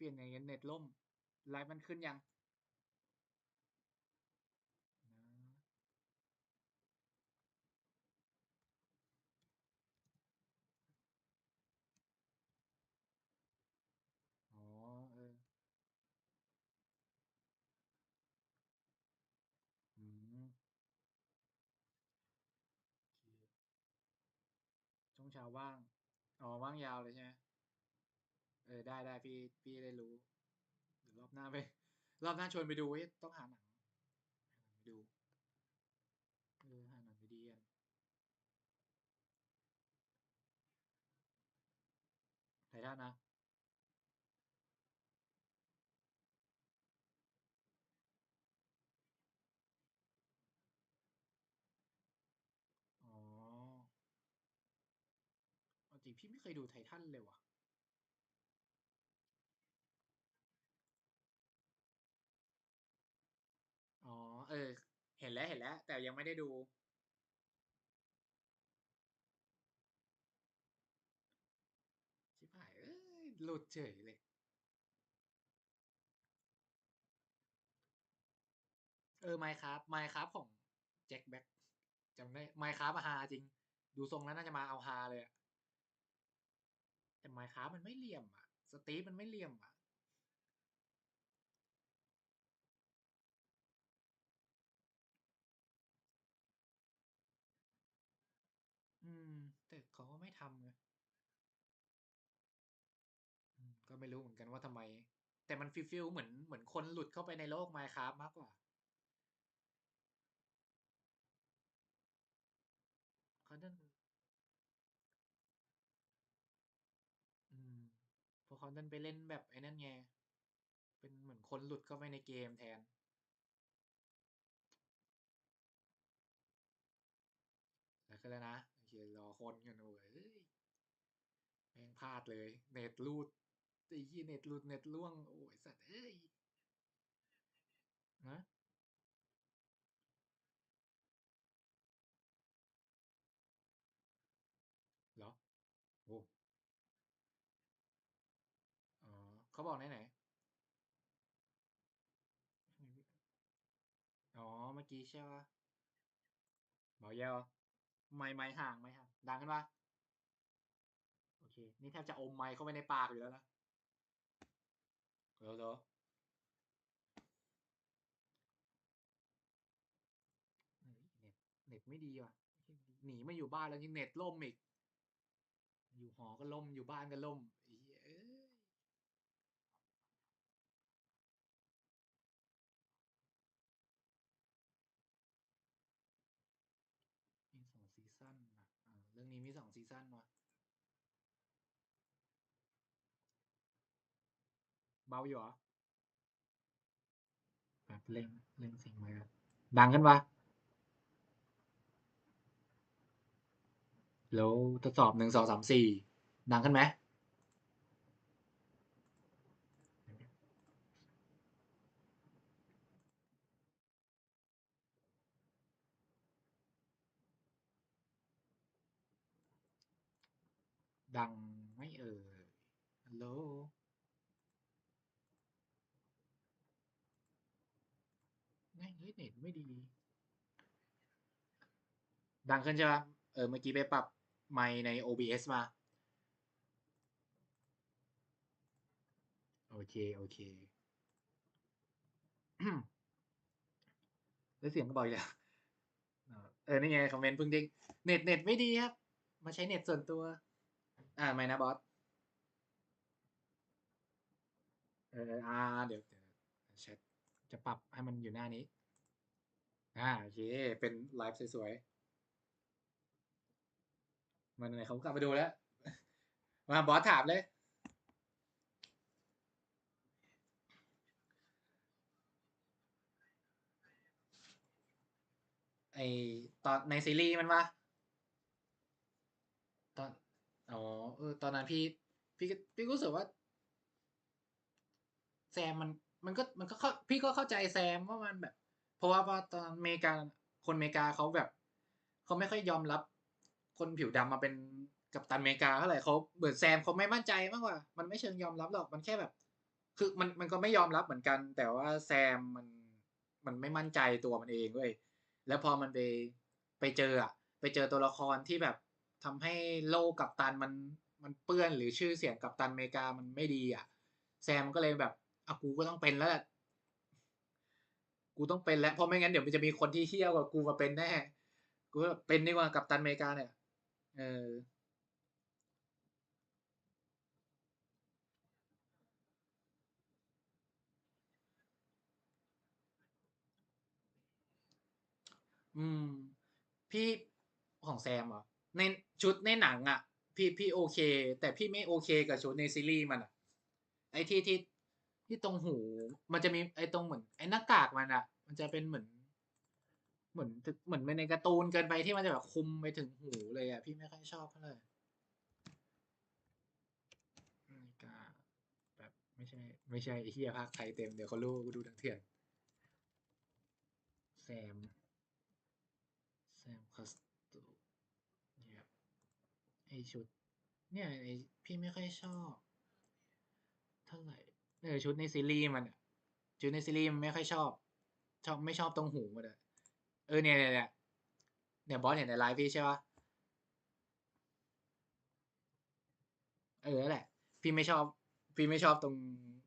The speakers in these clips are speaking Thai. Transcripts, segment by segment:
ปลี่ยนอย่างเงี้ยเน็ตล่ม ไลฟ์มันขึ้นยังนะอ๋อเอออือช่วงเช้าว่าง อ๋อ ว่างยาวเลยใช่ไหม ออได้ได้พี่พี่ได้รู้เดี๋ยวรอบหน้าไป รอบหน้าชวนไปดูเว้ยต้องหาหนังหาหนังไปดูเออหาหนังดีๆกันไททันนะอ๋อจริงพี่ไม่เคยดูไททันเลยว่ะ อ๋อ เออ เห็นแล้วเห็นแล้ว แต่ยังไม่ได้ดู ชิบหายเอ้ยหลุดเฉยเลย เออ Minecraft Minecraft ของแจ็คแบ็คจำได้ Minecraft อะฮาจริง ดูทรงแล้วน่าจะมาเอาฮาเลยอะแต่ Minecraft มันไม่เหลี่ยมอะสตีฟมันไม่เหลี่ยมอะ อืม แต่เขาก็ไม่ทำไงอืมก็ ไม่รู้เหมือนกันว่าทำไม แต่มันฟีลฟีลเหมือนเหมือนคนหลุดเข้าไปในโลก Minecraft มากกว่า เขาดันอืมเพราะเขาดันไปเล่นแบบไอ้นั่นไง เป็นเหมือนคนหลุดเข้าไปในเกมแทนแล้วก็แล้วนะโอเครอคนกันโว้ยเอ้ยแม่งพลาดเลย เน็ตรูด ไอ้ยี่เน็ตรูดเน็ตล่วง โอ้ยสัตว์เอ้ยนะเหรอโอ้อ๋อเขาบอกไหนไหนอ๋อ เมื่อกี้ใช่ปะเบาเยาวไม่ไม่ห่างไม่ห่างดังกันปะโอเค นี่แทบจะอมไมค์เข้าไปในปากอยู่แล้วนะ เดี๋ยวเดี๋ยวเน็ตเน็ตไม่ดีว่ะหนีมาอยู่บ้านแล้วยังเน็ตล่มอีก อยู่หอก็ล่มอยู่บ้านก็ล่มไอ้เหี้ยเอ้ยมีสองซีซั่นนะเรื่องนี้มีสองซีซั่นวะ เบาอยู่เหรอแบบเล่งเล่งเสียงไมค์ก่อนดังขึ้นปะแล้วทดสอบหนึ่งสองสามสี่ดังขึ้นไหมดังไม่เอ่ยฮัลโหลแม่ง เน็ตไม่ดี ดังขึ้นใช่ปะเออ เมื่อกี้ไปปรับไมค์ใน OBS มา โอเค โอเค แล้วเสียงก็บอกอีกแล้ว เออ นี่ไง คอมเมนต์เพิ่งเด้งเน็ตเน็ตไม่ดีครับ มาใช้เน็ตส่วนตัว อ่า ไม่นะบอส เออ อ่า เดี๋ยวเดี๋ยวแชทจะปรับให้มันอยู่หน้านี้ อ่าโอเค เป็นไลฟ์สวยๆ มันไหนเขากลับไปดูแล้ว มาบอสถามเลย ไอตอนในซีรีส์มันวะตอน อ๋อเออตอนนั้นพี่ พี่พี่ก็รู้สึกว่า แซมมันมันก็มันก็เข้าพี่ก็เข้าใจแซมว่ามันแบบ เพราะว่าพอตอนอเมริกาคนอเมริกาเขาแบบเขาไม่ค่อยยอมรับคนผิวดำมาเป็นกัปตันอเมริกาเท่าไหร่เขาเบิร์ดแซมเขาไม่มั่นใจมากกว่า มันไม่เชิงยอมรับหรอกมันแค่แบบ คือมันมันก็ไม่ยอมรับเหมือนกัน แต่ว่าแซมมันมันไม่มั่นใจตัวมันเองเว้ยแล้วพอมันไปไปเจออะไปเจอตัวละครที่แบบทำให้โลกกัปตันมันมันเปื้อนหรือชื่อเสียงกัปตันอเมริกามันไม่ดีอะ แซมก็เลยแบบอะกูก็ต้องเป็นแล้วแหละ กูต้องเป็นแล้วเพราะไม่งั้นเดี๋ยวมันจะมีคนที่เที่ยวกับกูมาเป็นแน่กูแบบเป็นดีกว่ากัปตันอเมริกาเนี่ยเอออืม พี่ของแซมเหรอในชุดในหนังอะ พี่พี่โอเค แต่พี่ไม่โอเคกับชุดในซีรีส์มันอะ ไอ้ที่ที่ ที่ตรงหู มันจะมีไอ้ตรงเหมือนไอ้หน้ากากมันอะมันจะเป็นเหมือน เหมือนเหมือนในการ์ตูนเกินไปที่มันจะแบบคุมไปถึงหูเลยอะพี่ไม่ค่อยชอบเท่าไหร่นาฬิกาแบบไม่ใช่ ไม่ใช่ไอ้เฮียภาคไทยเต็มเดี๋ยวเขารู้กูดูทั้งเถื่อนแซมแซมคัสตูเนี่ยไอชุด เนี่ยไอพี่ไม่ค่อยชอบ เท่าไหร่ เออชุดในซีรีส์มันชุดในซีรีส์มันไม่ค่อยชอบ ชอบไม่ชอบตรงหูมันอะเออเนี่ยเนี่ยเนี่ยเนี่ยบอสเห็นในไลฟ์พี่ใช่ปะเออแหละ พี่ไม่ชอบ พี่ไม่ชอบตรง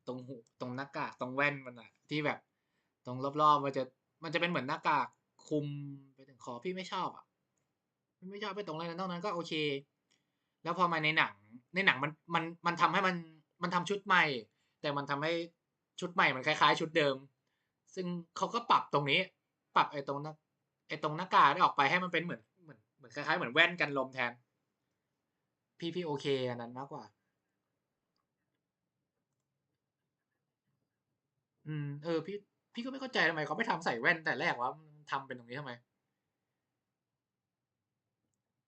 ตรงหูตรงหน้ากากตรงแว่นมันอะที่แบบ ตรงรอบๆมันจะมันจะเป็นเหมือนหน้ากากคุมไปถึงคอพี่ไม่ชอบอะพี่ไม่ชอบไปตรงนั้นนอกนั้นก็โอเค แล้วพอมาในหนัง ในหนังมันมันมันทำให้มันมันทำชุดใหม่ แต่มันทำให้ชุดใหม่มันคล้ายๆ ชุดเดิม ซึ่งเขาก็ปรับตรงนี้ ปรับไอ้ตรงน้าไอ้ตรงหน้ากากได้ออกไปให้มันเป็นเหมือนเหมือนเหมือนคล้ายๆเหมือนแว่นกันลมแทน พี่พี่โอเคอันนั้นมากกว่า อืมเออพี่พี่ก็ไม่เข้าใจทำไมเขาไม่ทำใส่แว่นแต่แรกวะทำเป็นตรงนี้ทำไม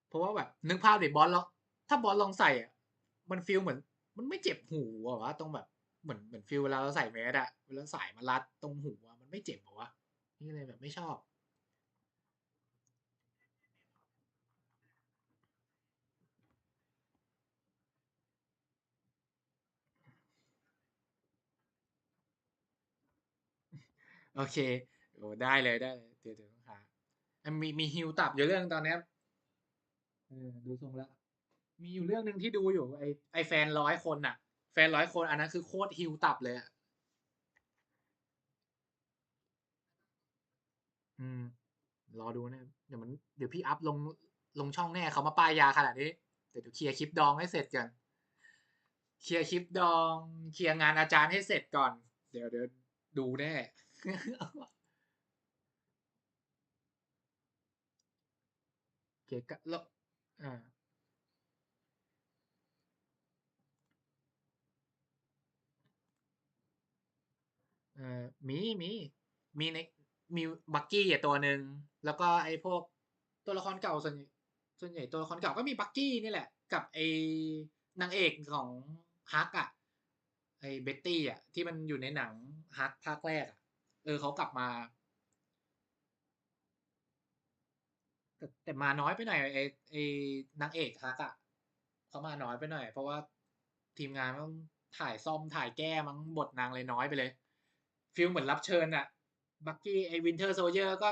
เพราะว่าแบบนึกภาพดิบอลแล้วถ้าบอลลองใส่อะ มันฟีลเหมือน มันไม่เจ็บหูอะวะตรงแบบ เหมือนเหมือนฟีลเวลาเราใส่แมสอะเวลาสายมันรัดตรงหูอะมันไม่เจ็บหรอวะนี่เลยแบบไม่ชอบโอเคโอ้ได้เลยได้เดี๋ยวเดี๋ยวต้องหาอะมีมีฮิวตับอยู่เรื่องตอนนี้เออดูทรงแล้วมีอยู่เรื่องหนึ่งที่ดูอยู่ไอไอแฟนร้อยคนน่ะ แฟนร้อยคนอันนั้นคือโคตรฮิวตับเลยอะอืม รอดูนะเดี๋ยวมันเดี๋ยวพี่อัพลงลงช่องแน่เขามาป้ายยาขนาดนี้เดี๋ยวเคลียร์คลิปดองให้เสร็จก่อนเคลียร์คลิปดอง เคลียร์งานอาจารย์ให้เสร็จก่อน เดี๋ยวเดี๋ยวดูแน่โอเคก็แล้วอ่า เออมีมีมีในมีบักกี้อ่ตัวหนึ่งแล้วก็ไอ้พวกตัวละครเก่าส่วนใหญ่ส่วนใหญ่ตัวละครเก่าก็มีบักกี้นี่แหละ กับไอ้นางเอกของฮักอะไอ้เบ็ตตี้อะที่มันอยู่ในหนังฮักภาคแรกอะเออเขากลับมา แต่แต่มาน้อยไปหน่อยไอ้ไอ้นางเอกฮักอะเขามาน้อยไปหน่อย เพราะว่าทีมงานมันถ่ายซ่อมถ่ายแก้มั้งบทนางเลยน้อยไปเลย ฟิลเหมือนรับเชิญอะบักกี้ไอวินเทอร์โซเยอร์ก็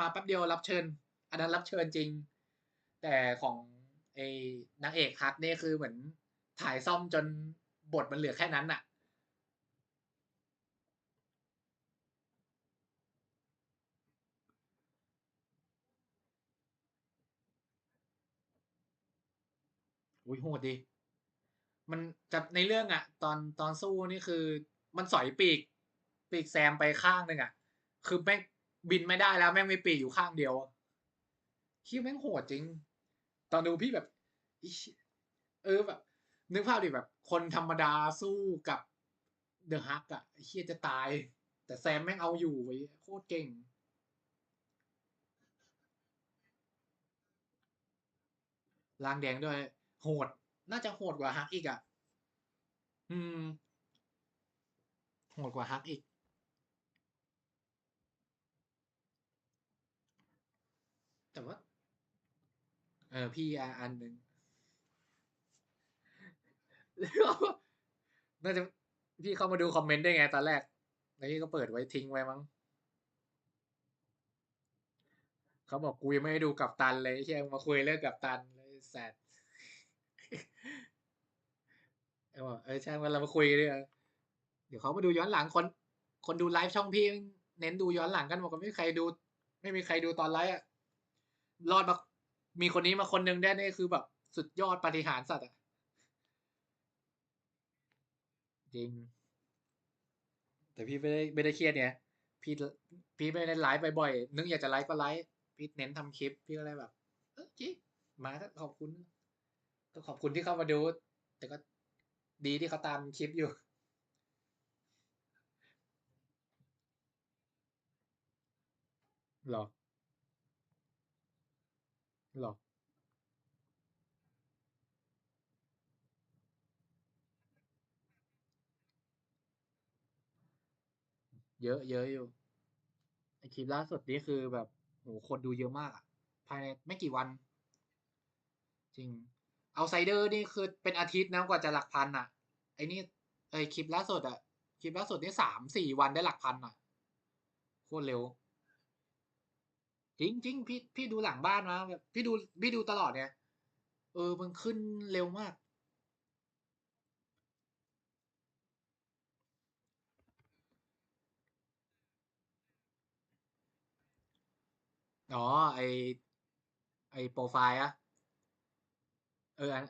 มาแป๊บเดียวรับเชิญ อันนั้นรับเชิญจริง แต่ของไอนางเอกฮักเนี่ยคือเหมือนถ่ายซ่อมจนบทมันเหลือแค่นั้นอะอุ้ยโหดดิ มันกับในเรื่องอะตอนตอนสู้นี่คือ มันสอยปีก ปีกแซมไปข้างหนึ่งอะคือแม่งบินไม่ได้แล้วแม่งมีปีกอยู่ข้างเดียวคิดแม่งโหดจริง ตอนดูพี่แบบเออแบบ นึกภาพดิแบบ คนธรรมดาสู้กับเดอะฮักอะเฮียจะตาย แต่แซมแม่งเอาอยู่ไว้โคตรเก่ง ลางแดงด้วย โหด น่าจะโหดกว่าฮักอีกอะอืม โหดกว่าฮักอีก แต่ว่า เออพี่อะอันหนึ่งแล้วน่าจะพี่เข้ามาดูคอมเมนต์ได้ไงตอนแรก แล้วพี่ก็เปิดไว้ทิ้งไว้มั้งเขาบอกกูยังไม่ได้ดูกับตันเลยเชี่มาคุยเรื่องกับตันเลยแซดเออบอกเออช่างมันเรามาคุยกันดีกว่าเดี๋ยวเขามาดูย้อนหลังคน คนดูไลฟ์ช่องพี่ เน้นดูย้อนหลังกันบอกว่าไม่มีใครดู ไม่มีใครดูตอนไลฟ์อะ รอดมา มีคนนี้มาคนหนึงได้นี่คือแบบ สุดยอดปฏิหารสัตว์อะจริง แต่พี่ไม่ได้ไม่ได้เครียดเนี่ย พี่พี่ไม่ได้ไลฟ์บ่อยๆนึกอยากจะไลฟ์ก็ไลฟ์พี่เน้นทำคลิป พี่ก็เลยแบบเออจีมาก็ขอบคุณ ก็ขอบคุณที่เข้ามาดู แต่ก็ดีที่เขาตามคลิปอยู่หรอ หรอ เยอะเยอะอยู่ไอคลิปล่าสุดนี่คือแบบโหคนดูเยอะมากอะภายในไม่กี่วัน จริง เอาไซเดอร์นี่คือเป็นอาทิตย์นะกว่าจะหลักพันอะไอนี่ไอคลิปล่าสุดอะคลิปล่าสุดนี่สามสี่วันได้หลักพันอะโคตรเร็ว จริงจริงพี่พี่ดูหลังบ้านมาแบบพี่ดูพี่ดูตลอดเนี่ยเออมันขึ้นเร็วมาก อ๋อ ไอไอโปรไฟล์อะเอออัน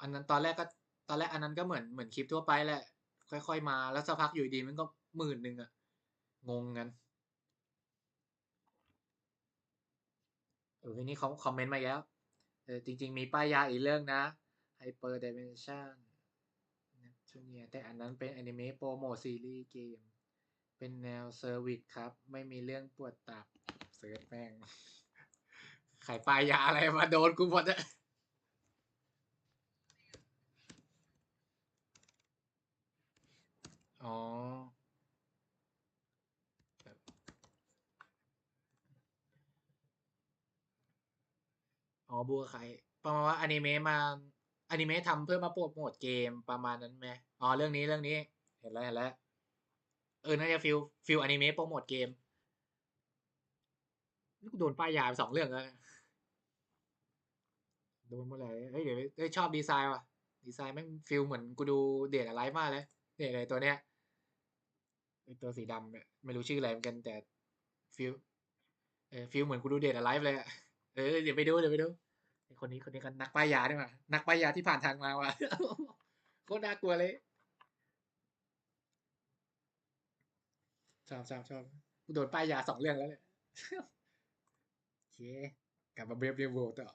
อันนั้นตอนแรกก็ ตอนแรกอันนั้นก็เหมือนเหมือนคลิปทั่วไปแหละ ค่อยๆมาแล้วสักพักอยู่ดีมันก็หมื่นหนึ่งอะงงกัน เออทีนี้เขาคอมเมนต์มาแล้วเออจริง ๆ มีป้ายยาอีกเรื่องนะ Hyper Dimension จูเนียแต่อันนั้นเป็นอนิเมะโปรโมทซีรีส์เกม เป็นแนวเซอร์วิสครับ ไม่มีเรื่องปวดตับเสิร์ชแม่งขายป้ายยาอะไรมาโดนกูหมดอะอ๋อแบบ อ๋อบัวไข่ประมาณว่าอนิเมะมาอนิเมะทำเพื่อมาโปรโมทเกมประมาณนั้นไหมอ๋อเรื่องนี้เรื่องนี้ เห็นแล้วเห็นแล้วเออน่าจะฟิลฟิลอนิเมะโปรโมทเกมนี่กูโดนป้ายยาสองเรื่องแล้วโดนเมื่อไหร่เฮ้ยเดี๋ยวเอ้ยชอบดีไซน์ว่ะ ดีไซน์แม่งฟิลเหมือนกูดูเดทอะไรมากเลยเดทอะไรตัวเนี้ยตัวสีดำเนี่ยไม่รู้ชื่ออะไรเหมือนกันแต่ฟิลเออฟิลเหมือนกูดูเดทอะไรเลยอะเออเดี๋ยวไปดูเดี๋ยวไปดู คนนี้คนนี้กันนักป้ายยาด้วยว่ะนักป้ายยาที่ผ่านทางมาว่ะโคตรน่ากลัวเลยชอบชอบชอบกูโดนป้ายยาสองเรื่องแล้วเนี่ยโอเคกลับมาเบรฟเรโวต่อ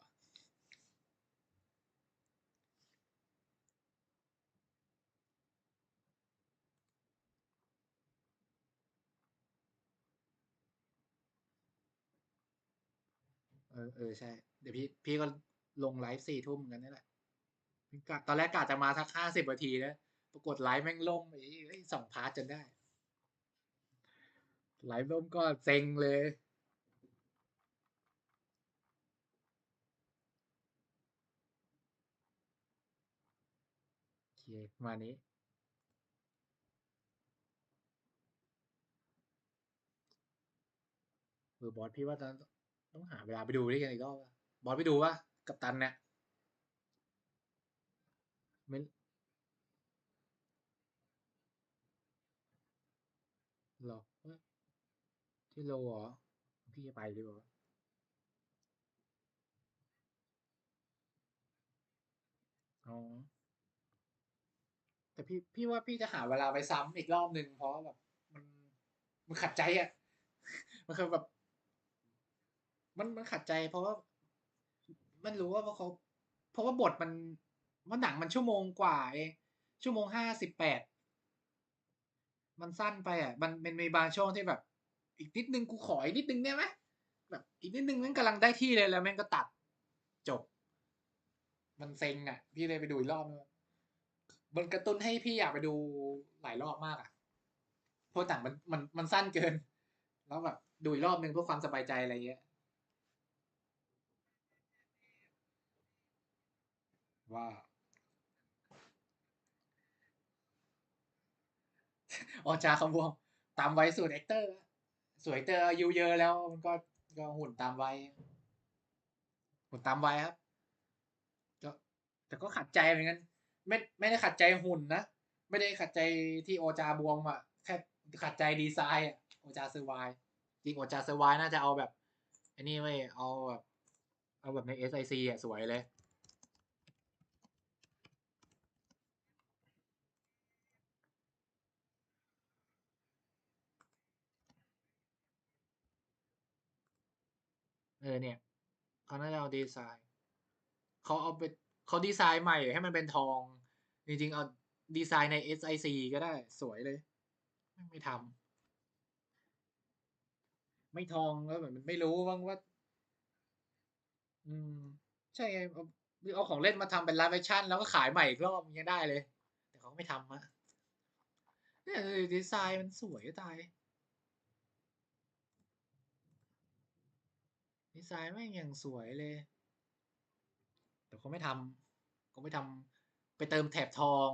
เออเออใช่ เดี๋ยวพี่พี่ก็ ลงไลฟ์สี่ทุ่มกันนี่แหละกะตอนแรกกะจะมาสักห้าสิบนาทีนะปรากฏไลฟ์แม่งล่มไอ้สองพาร์ทจนได้ ไลฟ์ล่มก็เซ็งเลยโอเคมานี้เออบอสพี่ว่าต้องต้องหาเวลาไปดูด้วยกันอีกรอบว่ะบอสไปดูป่ะ กับตันเนี่ยไม่หรอที่โลเหรอ พี่จะไปดีกว่าอ๋อแต่พี่พี่ว่าพี่จะหาเวลาไปซ้ำอีกรอบหนึ่งเพราะแบบมันมันขัดใจอะ มันคือแบบ มันมันขัดใจเพราะว่า มันรู้ว่าเพราะเขาเพราะว่าบทมันว่าหนังมันชั่วโมงกว่าเองชั่วโมงห้าสิบแปดมันสั้นไปอะ มันมันมีบางช่วงที่แบบ อีกนิดนึงกูขออีกนิดนึงได้ไหมแบบอีกนิดนึงมันกำลังได้ที่เลยแล้วแม่งก็ตัดจบ มันเซ็งอะ พี่เลยไปดูอีกรอบนึงมันกระตุ้นให้พี่อยากไปดูหลายรอบมากอะเพราะหนังมันมันมันสั้นเกิน แล้วแบบดูอีกรอบนึงเพื่อความสบายใจอะไรเงี้ย ว่า ออจาคำวงตามไว้สูตรแอคเตอร์ สวยเตอร์อายุเยอะแล้วมันก็ก็หุ่นตามไว้ หุ่นตามไว้ครับก็แต่ก็ขัดใจเหมือนกันไม่ไม่ได้ขัดใจหุ่นนะ ไม่ได้ขัดใจที่โอจาบวมอะแค่ขัดใจดีไซน์อะโอจาเซอร์ไวจริงโอจาเซอร์ไวน่าจะเอาแบบอ้นี่ไม่เอาแบบเอาแบบใน SIC อะสวยเลย เออเนี่ยเขาน่าจะเอาดีไซน์เขาเอาไปเขาดีไซน์ใหม่ให้มันเป็นทอง จริงๆ เอาดีไซน์ใน SIC ก็ได้สวยเลย ไม่ทำไม่ทองแล้วแบบมันไม่รู้บ้างว่า อืม ใช่ไงเอาเอาของเล่นมาทำเป็นไลฟ์ชั่น แล้วก็ขายใหม่อีกรอบยังได้เลย แต่เขาไม่ทำอะเนี่ยดีไซน์มันสวยตาย ดีไซน์แม่งอย่างสวยเลย แต่เขาไม่ทำเขาไม่ทำไปเติมแถบทอง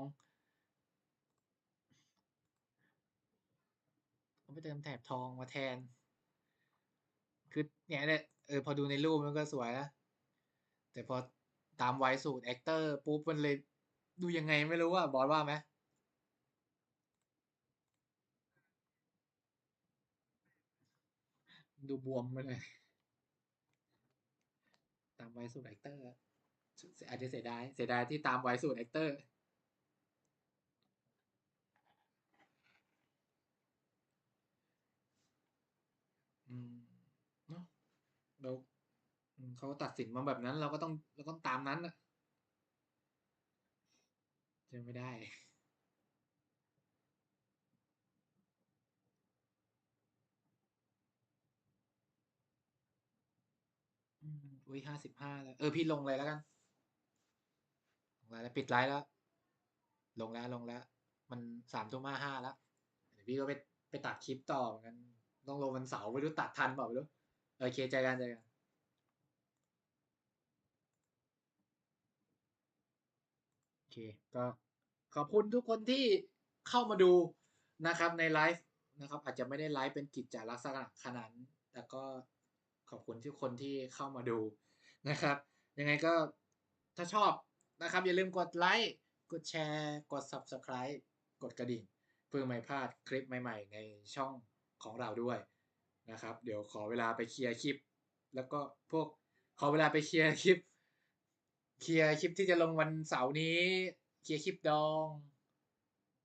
เขาไปเติมแถบทองมาแทน คือเนี่ยเนี่ยเออพอดูในรูปมันก็สวยนะแต่พอตามไวสูตรแอคเตอร์ปุ๊บมันเลยดูยังไงไม่รู้อะบอสว่าไหมดูบวมไปเลย ไวสูตรแอคเตอร์อาจจะเสียดายเสียดายที่ตามไวสูตรแอคเตอร์เนาะเราเขาตัดสินมาแบบนั้นเราก็ต้องเราต้องตามนั้นอะจะไม่ได้ อุ้ยห้าสิบห้าแล้ว เออ พี่ลงเลยแล้วกัน ลงแล้วปิดไลน์แล้ว ลงแล้วลงแล้ว มันสามทุ่มห้าห้าแล้ว เดี๋ยวพี่ก็ไปไปตัดคลิปต่อเหมือนกัน ต้องลงวันเสาร์ไม่รู้ตัดทันเปล่าไม่รู้ โอเคเจกันเจกันโอเค ก็ขอบคุณทุกคนที่เข้ามาดูนะครับในไลฟ์นะครับ อาจจะไม่ได้ไลฟ์เป็นกิจจลักษณะขนาดแต่ก็ ขอบคุณทุกคนที่เข้ามาดูนะครับ ยังไงก็ถ้าชอบนะครับ อย่าลืมกดไลค์กดแชร์กด Subscribe กดกระดิ่ง เพื่อไม่พลาดคลิปใหม่ ๆ ในช่องของเราด้วยนะครับ เดี๋ยวขอเวลาไปเคลียร์คลิป แล้วก็พวกขอเวลาไปเคลียร์คลิป เคลียร์คลิปที่จะลงวันเสาร์นี้ เคลียร์คลิปดอง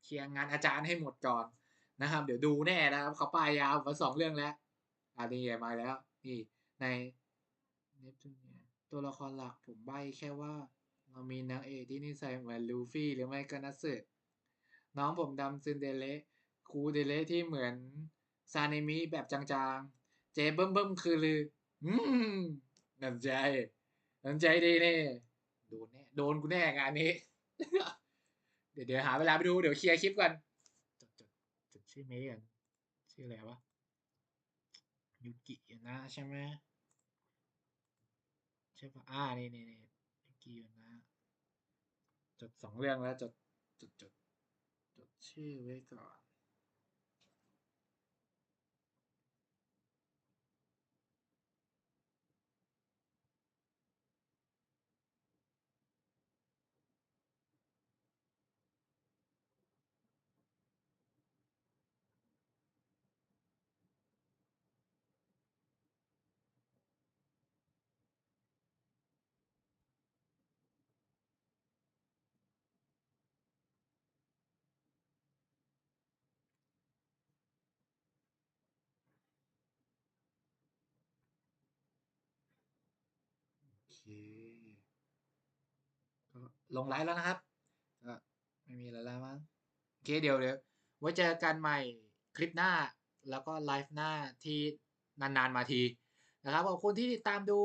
เคลียร์งานอาจารย์ให้หมดก่อนนะครับ เดี๋ยวดูแน่นะครับเขาป้ายยาวมาสองเรื่องแล้วอันนี้มาแล้วนี่ ในเนปจูเนียตัวละครหลักผมใบแค่ว่า เรามีนางเอกที่นิสัยเหมือนลูฟี่หรือไม่ก็นัสสึน้องผมดำซึนเดเละคูเดเลที่เหมือนซานิมิแบบจางๆ เจเบิ่มเบิ่มคือลือ อืมนันใจนันใจดีนี่โดนแน่โดนกูแน่งานนี้ เดี๋ยวเดี๋ยวหาเวลาไปดูเดี๋ยวเคลียร์คลิปก่อนจดจดจดชื่อเมย์กันชื่ออะไรวะยูกิอยู่นะใช่ไหม ใช่ปะอ่านี่นี่นี่ยูกิอยู่นะ จดสองเรื่องแล้ว จดจดจดจดชื่อไว้ก่อน ก็ลงไลฟ์แล้วนะครับก็ไม่มีอะไรแล้วมั้งโอเคเดี๋ยวเดี๋ยวไว้เจอกันใหม่คลิปหน้าแล้วก็ไลฟ์หน้าที่นานๆมาทีนะครับขอบคุณที่ติดตามดู